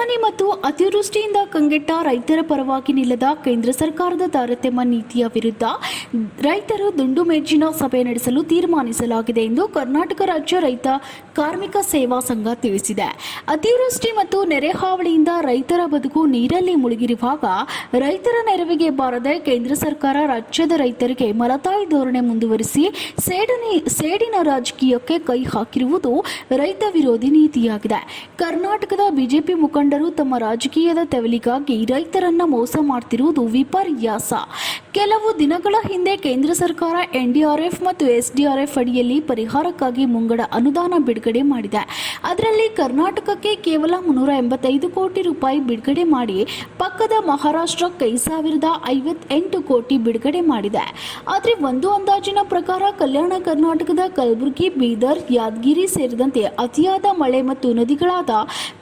ನೆರೆಹಾನಿ ಮತ್ತು ಅತಿವೃಷ್ಟಿಯಿಂದ ಕಂಗೆಟ್ಟ ರೈತರ ಪರವಾಗಿ ನಿಲ್ಲದ ಕೇಂದ್ರ ಸರ್ಕಾರದ ತಾರತಮ್ಯ ನೀತಿಯ ವಿರುದ್ಧ ರೈತರು ದುಂಡು ಮೇಜಿನ ಸಭೆ ನಡೆಸಲು ತೀರ್ಮಾನಿಸಲಾಗಿದೆ ಎಂದು ಕರ್ನಾಟಕ ರಾಜ್ಯ ರೈತ ಕಾರ್ಮಿಕ ಸೇವಾ ಸಂಘ ತಿಳಿಸಿದೆ. ಅತಿವೃಷ್ಟಿ ಮತ್ತು ನೆರೆ ಹಾವಳಿಯಿಂದ ರೈತರ ಬದುಕು ನೀರಲ್ಲಿ ಮುಳುಗಿರುವಾಗ ರೈತರ ನೆರವಿಗೆ ಬಾರದೆ ಕೇಂದ್ರ ಸರ್ಕಾರ ರಾಜ್ಯದ ರೈತರಿಗೆ ಮಲತಾಯಿ ಧೋರಣೆ ಮುಂದುವರಿಸಿ ಸೇಡಿನ ಸೇಡಿನ ರಾಜಕೀಯಕ್ಕೆ ಕೈ ಹಾಕಿರುವುದು ರೈತ ವಿರೋಧಿ ನೀತಿಯಾಗಿದೆ. ಕರ್ನಾಟಕದ ಬಿಜೆಪಿ ಮುಖಂಡರು ತಮ್ಮ ರಾಜಕೀಯದ ತೆವಲಿಗಾಗಿ ರೈತರನ್ನ ಮೋಸ ಮಾಡ್ತಿರುವುದು ವಿಪರ್ಯಾಸ. ಕೆಲವು ದಿನಗಳ ಹಿಂದೆ ಕೇಂದ್ರ ಸರ್ಕಾರ ಎನ್ಡಿಆರ್ಎಫ್ ಮತ್ತು ಎಸ್ಡಿಆರ್ಎಫ್ ಅಡಿಯಲ್ಲಿ ಪರಿಹಾರಕ್ಕಾಗಿ ಮುಂಗಡ ಅನುದಾನ ಬಿಡುಗಡೆ ಮಾಡಿದೆ. ಅದರಲ್ಲಿ ಕರ್ನಾಟಕಕ್ಕೆ ಕೇವಲ ಮುನ್ನೂರ ಎಂಬತ್ತೈದು ಕೋಟಿ ರೂಪಾಯಿ ಬಿಡುಗಡೆ ಮಾಡಿ, ಪಕ್ಕದ ಮಹಾರಾಷ್ಟ್ರಕ್ಕೆ ಸಾವಿರದ ಐವತ್ತೆಂಟು ಕೋಟಿ ಬಿಡುಗಡೆ ಮಾಡಿದೆ. ಆದರೆ ಒಂದು ಅಂದಾಜಿನ ಪ್ರಕಾರ ಕಲ್ಯಾಣ ಕರ್ನಾಟಕದ ಕಲಬುರಗಿ, ಬೀದರ್, ಯಾದಗಿರಿ ಸೇರಿದಂತೆ ಅತಿಯಾದ ಮಳೆ ಮತ್ತು ನದಿಗಳಾದ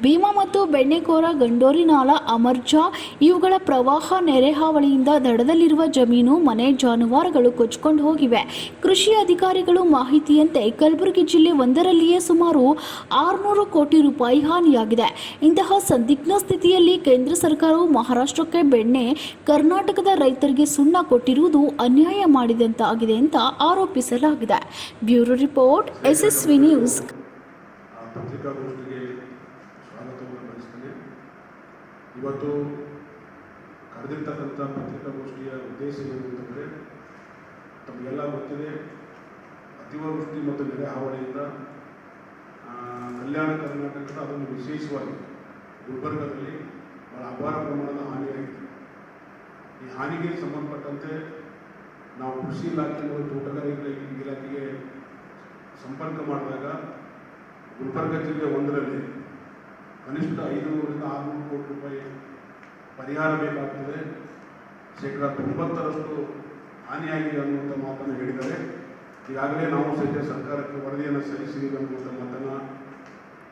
ಭೀಮಾ ಮತ್ತು ಬೆಣ್ಣೆಕೋರ ಗಂಡೋರಿನಾಲ ಅಮರ್ಜಾ ಇವುಗಳ ಪ್ರವಾಹ ನೆರೆಹಾವಳಿಯಿಂದ ದಡದಲ್ಲಿರುವ ಜಮೀನು, ಮನೆ, ಜಾನುವಾರುಗಳು ಕೊಚ್ಕೊಂಡು ಹೋಗಿವೆ. ಕೃಷಿ ಅಧಿಕಾರಿಗಳು ಮಾಹಿತಿಯಂತೆ ಕಲಬುರಗಿ ಜಿಲ್ಲೆ ಒಂದರಲ್ಲಿಯೇ ಸುಮಾರು ಆರುನೂರು ಕೋಟಿ ರೂಪಾಯಿ ಹಾನಿಯಾಗಿದೆ. ಇಂತಹ ಸಂದಿಗ್ಧ ಸ್ಥಿತಿಯಲ್ಲಿ ಕೇಂದ್ರ ಸರ್ಕಾರವು ಮಹಾರಾಷ್ಟ್ರಕ್ಕೆ ಬೆಣ್ಣೆ, ಕರ್ನಾಟಕದ ರೈತರಿಗೆ ಸುಣ್ಣ ಕೊಟ್ಟಿರುವುದು ಅನ್ಯಾಯ ಮಾಡಿದಂತಾಗಿದೆ ಅಂತ ಆರೋಪಿಸಲಾಗಿದೆ. Bureau report SSV news. ಇವತ್ತು ಕರೆದಿರ್ತಕ್ಕಂಥ ಪತ್ರಿಕಾಗೋಷ್ಠಿಯ ಉದ್ದೇಶ ಏನು ಅಂತಂದರೆ ತಮಗೆಲ್ಲ ಗೊತ್ತಿದೆ ಅತಿವೃಷ್ಟಿ ಮತ್ತು ನೆರೆ ಹಾವಳಿಯಿಂದ ಕಲ್ಯಾಣ ಕರ್ನಾಟಕದ ಅದೊಂದು ವಿಶೇಷವಾಗಿ ಗುಲ್ಬರ್ಗದಲ್ಲಿ ಬಹಳ ಅಪಾರ ಪ್ರಮಾಣದ ಹಾನಿಯಾಗಿದೆ. ಈ ಹಾನಿಗೆ ಸಂಬಂಧಪಟ್ಟಂತೆ ನಾವು ಕೃಷಿ ಇಲಾಖೆ ಮತ್ತು ತೋಟಗಾರಿಕೆ ಇಲಾಖೆಗೆ ಸಂಪರ್ಕ ಮಾಡಿದಾಗ, ಗುಲ್ಬರ್ಗ ಜಿಲ್ಲೆ ಒಂದರಲ್ಲಿ ಕನಿಷ್ಠ ಐನೂರರಿಂದ ಆರುನೂರು ಕೋಟಿ ರೂಪಾಯಿ ಪರಿಹಾರ ಬೇಕಾಗ್ತದೆ. ಶೇಕಡ ತೊಂಬತ್ತರಷ್ಟು ಹಾನಿಯಾಗಿದೆ ಅನ್ನುವಂಥ ಮಾತನ್ನು ಹೇಳಿದ್ದಾರೆ. ಈಗಾಗಲೇ ನಾವು ಸಹಿತ ಸರ್ಕಾರಕ್ಕೆ ವರದಿಯನ್ನು ಸಲ್ಲಿಸಿದ್ದೀವಿ ಅನ್ನುವಂಥ ಮಾತನ್ನು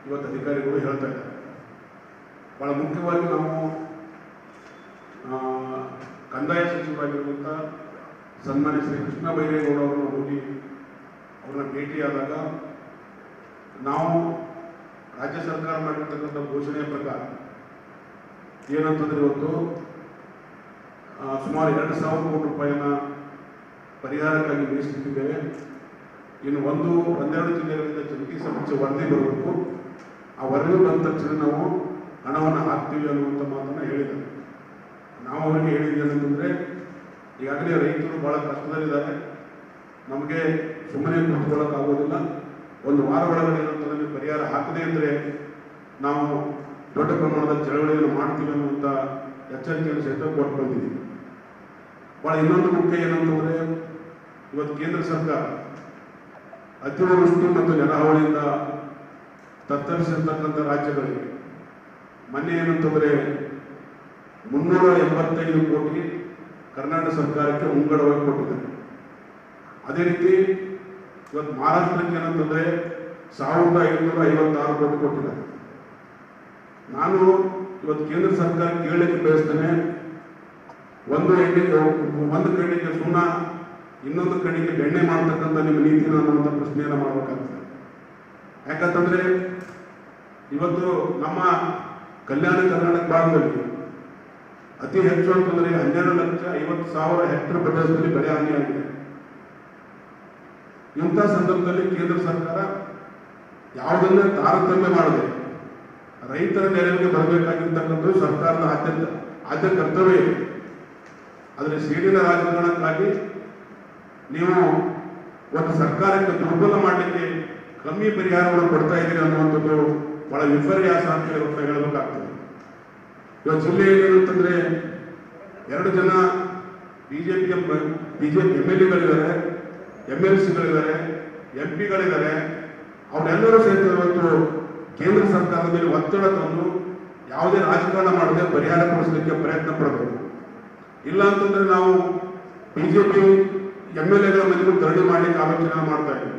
ಇವತ್ತು ಅಧಿಕಾರಿಗಳು ಹೇಳ್ತಾ ಇದ್ದಾರೆ. ಭಾಳ ಮುಖ್ಯವಾಗಿ ನಾವು ಕಂದಾಯ ಸಚಿವರಾಗಿರುವಂಥ ಸನ್ಮಾನ್ಯ ಶ್ರೀ ಕೃಷ್ಣ ಬೈರೇಗೌಡ ಅವರನ್ನು ಹೋಗಿ ಅವ್ರನ್ನ ಭೇಟಿಯಾದಾಗ ನಾವು ರಾಜ್ಯ ಸರ್ಕಾರ ಮಾಡಿರ್ತಕ್ಕಂಥ ಘೋಷಣೆಯ ಪ್ರಕಾರ ಏನಂತಂದ್ರೆ ಇವತ್ತು ಸುಮಾರು ಎರಡು ಸಾವಿರ ಕೋಟಿ ರೂಪಾಯಿನ ಪರಿಹಾರಕ್ಕಾಗಿ ಮೀಸಲಿಟ್ಟಿದ್ದೇವೆ ಇನ್ನು ಒಂದು ಹನ್ನೆರಡು ಜಿಲ್ಲೆಗಳಿಂದ ಜಂಟಿ ಸಮೀಕ್ಷೆ ವರದಿ ಬರಬೇಕು. ಆ ವರದಿ ಬಂದ ತಕ್ಷಣ ನಾವು ಹಣವನ್ನು ಹಾಕ್ತೀವಿ ಅನ್ನುವಂಥ ಮಾತನ್ನು ಹೇಳಿದ್ದಾರೆ. ನಾವು ಅವರಿಗೆ ಹೇಳಿದ್ವಿ ಅಂತಂದರೆ ಈಗಾಗಲೇ ರೈತರು ಭಾಳ ಕಷ್ಟದಲ್ಲಿದ್ದಾರೆ. ನಮಗೆ ಸುಮ್ಮನೆ ಕೂತ್ಕೊಳ್ಳೋಕ್ಕಾಗೋದಿಲ್ಲ. ಒಂದು ವಾರ ಒಳಗಡೆ ಪರಿಹಾರ ಹಾಕದೇ ಇದ್ದರೆ ನಾವು ದೊಡ್ಡ ಪ್ರಮಾಣದ ಚಳವಳಿಯನ್ನು ಮಾಡ್ತೀವಿ ಅನ್ನುವಂಥ ಎಚ್ಚರಿಕೆಯನ್ನು ಸಹಿತ ಕೊಟ್ಟು ಭಾಳ ಇನ್ನೊಂದು ಮುಖ್ಯ ಏನಂತಂದ್ರೆ, ಇವತ್ತು ಕೇಂದ್ರ ಸರ್ಕಾರ ಅತಿವೃಷ್ಟಿ ಮತ್ತು ನೆರಹಾವಳಿಯಿಂದ ತತ್ತರಿಸಿರ್ತಕ್ಕಂಥ ರಾಜ್ಯಗಳಿಗೆ ಮೊನ್ನೆ ಏನಂತಂದರೆ ಮುನ್ನೂರ ಎಂಬತ್ತೈದು ಕೋಟಿ ಕರ್ನಾಟಕ ಸರ್ಕಾರಕ್ಕೆ ಮುಂಗಡವಾಗಿ ಕೊಟ್ಟಿದ್ದಾರೆ. ಅದೇ ರೀತಿ ಇವತ್ತು ಮಹಾರಾಷ್ಟ್ರಕ್ಕೆ ಏನಂತಂದ್ರೆ ಸಾವಿರದ ಐನೂರ ಐವತ್ತಾರು ಕೋಟಿ ಕೊಟ್ಟಿದ್ದಾರೆ. ನಾನು ಇವತ್ತು ಕೇಂದ್ರ ಸರ್ಕಾರ ಕೇಳಲಿಕ್ಕೆ ಬಯಸ್ತೇನೆ. ಒಂದು ಹೆಣ್ಣಿಗೆ ಒಂದು ಕಣ್ಣಿಗೆ ಸುಣ್ಣ, ಇನ್ನೊಂದು ಕಣ್ಣಿಗೆ ಬೆಣ್ಣೆ ಮಾಡ್ತಕ್ಕಂಥ ನಿಮ್ಮ ನೀತಿನ ಅನ್ನುವಂಥ ಪ್ರಶ್ನೆಯನ್ನು ಮಾಡಬೇಕಾಗ್ತದೆ. ಯಾಕಂತಂದ್ರೆ ಇವತ್ತು ನಮ್ಮ ಕಲ್ಯಾಣ ಕರ್ನಾಟಕ ಭಾಗದಲ್ಲಿ ಅತಿ ಹೆಚ್ಚು ಅಂತಂದ್ರೆ ಹನ್ನೆರಡು ಲಕ್ಷ ಐವತ್ತು ಸಾವಿರ ಹೆಕ್ಟರ್ ಪ್ರದೇಶದಲ್ಲಿ ಬೆಳೆ ಹಾನಿಯಾಗಿದೆ. ಇಂಥ ಸಂದರ್ಭದಲ್ಲಿ ಕೇಂದ್ರ ಸರ್ಕಾರ ಯಾವುದನ್ನೇ ತಾರತಮ್ಯ ಮಾಡದೆ ರೈತರ ನೆರವಿಗೆ ಬರಬೇಕಾಗಿರ್ತಕ್ಕಂಥದ್ದು ಸರ್ಕಾರದ ಆದ್ಯತೆ. ಆದ್ಯ ಕರ್ತವ್ಯ ಇದೆ. ಆದರೆ ಸೇಡಿನ ರಾಜಕಾರಣಕ್ಕಾಗಿ ನೀವು ಒಂದು ಸರ್ಕಾರಕ್ಕೆ ದುರ್ಬಲ ಮಾಡಲಿಕ್ಕೆ ಕಮ್ಮಿ ಪರಿಹಾರವನ್ನು ಕೊಡ್ತಾ ಇದ್ದೀರಿ ಅನ್ನುವಂಥದ್ದು ಬಹಳ ವಿಪರ್ಯಾಸ ಅಂತ ಹೇಳಬೇಕಾಗ್ತದೆ. ಇವತ್ತು ಜಿಲ್ಲೆಯಲ್ಲಿ ಏನಂತಂದ್ರೆ ಎರಡು ಜನ ಬಿಜೆಪಿಯ ಬಿಜೆಪಿ ಎಂ ಎಲ್ ಎಗಳಿದ್ದಾರೆ ಎಂ ಎಲ್ ಸಿಗಳಿದ್ದಾರೆ, ಎಂ ಪಿಗಳಿದ್ದಾರೆ. ಅವರೆಲ್ಲರೂ ಸಹಿತ ಇವತ್ತು ಕೇಂದ್ರ ಸರ್ಕಾರದ ಮೇಲೆ ಒತ್ತಡ ತಂದು ಯಾವುದೇ ರಾಜಕಾರಣ ಮಾಡದೆ ಪರಿಹಾರ ಕೊಡಿಸಲಿಕ್ಕೆ ಪ್ರಯತ್ನ ಪಡಬೇಕು. ಇಲ್ಲ ಅಂತಂದ್ರೆ ನಾವು ಬಿಜೆಪಿ ಎಂ ಎಲ್ ಎಗಳ ಮನೆಗೂ ಧರಣಿ ಮಾಡಲಿಕ್ಕೆ ಆಲೋಚನೆ ಮಾಡ್ತಾ ಇದ್ದೀವಿ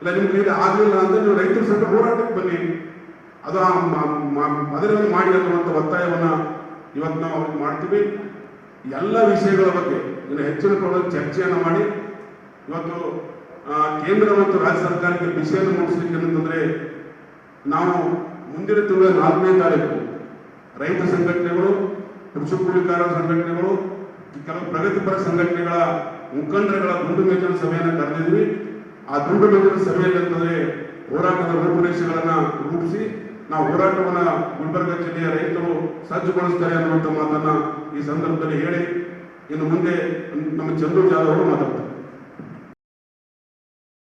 ಇಲ್ಲ, ನಿಮ್ಗೆ ಇದು ಆಗಲಿಲ್ಲ ಅಂದ್ರೆ ನೀವು ರೈತರ ಸಂಘ ಹೋರಾಟಕ್ಕೆ ಬನ್ನಿ. ಅದು ಮದುವೆಯನ್ನು ಮಾಡಿ ಅನ್ನುವಂಥ ಒತ್ತಾಯವನ್ನು ಇವತ್ತು ನಾವು ಮಾಡ್ತೀವಿ. ಎಲ್ಲ ವಿಷಯಗಳ ಬಗ್ಗೆ ಇನ್ನು ಹೆಚ್ಚಿನ ಪ್ರಮಾಣದಲ್ಲಿ ಚರ್ಚೆಯನ್ನು ಮಾಡಿ ಇವತ್ತು ಕೇಂದ್ರ ಮತ್ತು ರಾಜ್ಯ ಸರ್ಕಾರಕ್ಕೆ ವಿಷಯವನ್ನು ಮೂಡಿಸಲಿಕ್ಕೆ ಏನಂತಂದ್ರೆ ನಾವು ಮುಂದಿನ ತಿಂಗಳ ನಾಲ್ಕನೇ ತಾರೀಕು ರೈತ ಸಂಘಟನೆಗಳು ಕೃಷಿ ಕೂಲಿಕಾರರ ಸಂಘಟನೆಗಳು ಕೆಲವು ಪ್ರಗತಿಪರ ಸಂಘಟನೆಗಳ ಮುಖಂಡರುಗಳ ದುಂಡು ಮೇಜಿನ ಸಭೆಯನ್ನು ಕರೆದಿದ್ವಿ ಆ ದುಂಡು ಮೇಜಿನ ಸಭೆಯಲ್ಲಿ ಅಂತಂದ್ರೆ ಹೋರಾಟದ ರೂಪುರೇಷೆಗಳನ್ನ ರೂಪಿಸಿ ನಾವು ಹೋರಾಟವನ್ನ ಗುಲ್ಬರ್ಗ ಜಿಲ್ಲೆಯ ರೈತರು ಸಜ್ಜುಗೊಳಿಸ್ತಾರೆ ಅನ್ನುವಂಥ ಮಾತನ್ನ ಈ ಸಂದರ್ಭದಲ್ಲಿ ಹೇಳಿ. ಇನ್ನು ಮುಂದೆ ನಮ್ಮ ಚಂದ್ರು ಜಾಧವ್ ಅವರು ಮಾತಾಡ್ತಾರೆ.